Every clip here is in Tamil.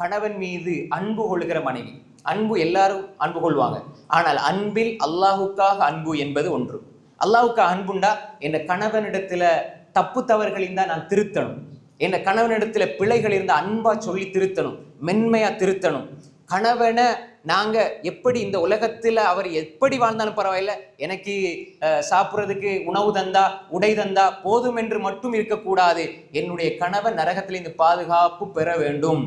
கணவன் மீது அன்பு கொள்கிற மனைவி. அன்பு எல்லாரும் அன்பு கொள்வாங்க. ஆனால் அன்பில் அல்லாஹுக்காக அன்பு என்பது ஒன்று. அல்லாஹுக்காக அன்புண்டா என் கணவனிடத்துல தப்பு தவறுகள் தான் நான் திருத்தணும். என் கணவனிடத்துல பிழைகள் இருந்தால் அன்பா சொல்லி திருத்தணும். மென்மையா திருத்தணும். கணவனை நாங்க எப்படி இந்த உலகத்துல அவர் எப்படி வாழ்ந்தாலும் பரவாயில்ல. எனக்கு சாப்பிட்றதுக்கு உணவு தந்தா உடை தந்தா போதும் என்று மட்டும் இருக்கக்கூடாது. என்னுடைய கணவன் நரகத்திலிருந்து பாதுகாப்பு பெற வேண்டும்.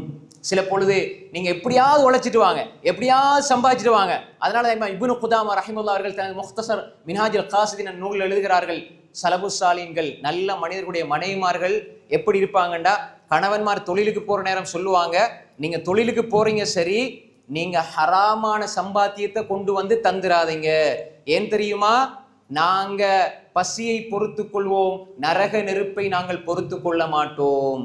சில பொழுது நீங்க எப்படியாவது உழைச்சிட்டு வாங்க எப்படியாவது சம்பாதிச்சிட்டு வாங்க. அதனால தான் இமாம் குதாமா ரஹிமுல்லா அவர்கள் தனது முக்தசர் மினாஜுல் காசிதின் நூலில் எழுதுகிறார்கள் சலபு சாலின்கள் நல்ல மனிதர்களுடைய மனைவிமார்கள் எப்படி இருப்பாங்கண்டா? கணவன்மார் தொழிலுக்கு போற நேரம் சொல்லுவாங்க நீங்க தொழிலுக்கு போறீங்க சரி நீங்க ஹராமான சம்பாத்தியத்தை கொண்டு வந்து தந்துடாதீங்க ஏன் தெரியுமா? நாங்க பசியை பொறுத்து கொள்வோம் நரக நெருப்பை நாங்கள் பொறுத்து கொள்ள மாட்டோம்.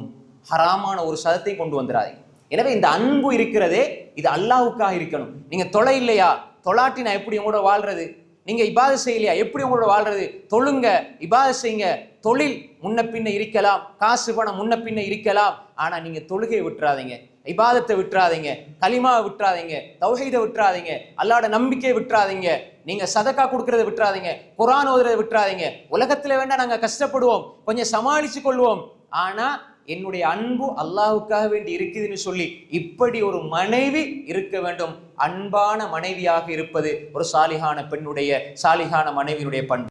ஹராமான ஒரு சதத்தை கொண்டு வந்துடாதீங்க எனவே இந்த அன்பு இருக்கிறதே இது அல்லாவுக்காக இருக்கணும். நீங்க தொலை இல்லையா? தொலாட்டி நான் எப்படி உங்களோட வாழ்றது? நீங்க இபாத செய்யலையா? எப்படி உங்களோட வாழ்றது? தொழுங்க இபாத செய்யுங்க. தொழில் முன்ன பின்ன இருக்கலாம் காசு பணம் முன்ன பின்ன இருக்கலாம். ஆனா நீங்க தொழுகையை விட்டுறாதீங்க. இபாதத்தை விட்டுறாதீங்க கலிமா விட்டுறாதீங்க தௌஹீதை விட்டுறாதீங்க அல்லாட நம்பிக்கையை விட்டுறாதீங்க நீங்க சதக்கா கொடுக்கறத விட்டுறாதீங்க குரான் ஓதுறதை விட்டுறாதீங்க. உலகத்துல வேண்டாம் நாங்க கஷ்டப்படுவோம் கொஞ்சம் சமாளிச்சு கொள்வோம். ஆனா என்னுடைய அன்பு அல்லாவுக்காக வேண்டி இருக்குதுன்னு சொல்லி இப்படி ஒரு மனைவி இருக்க வேண்டும். அன்பான மனைவியாக இருப்பது ஒரு சாலிகான பெண்ணுடைய சாலிகான மனைவியினுடைய பண்பு.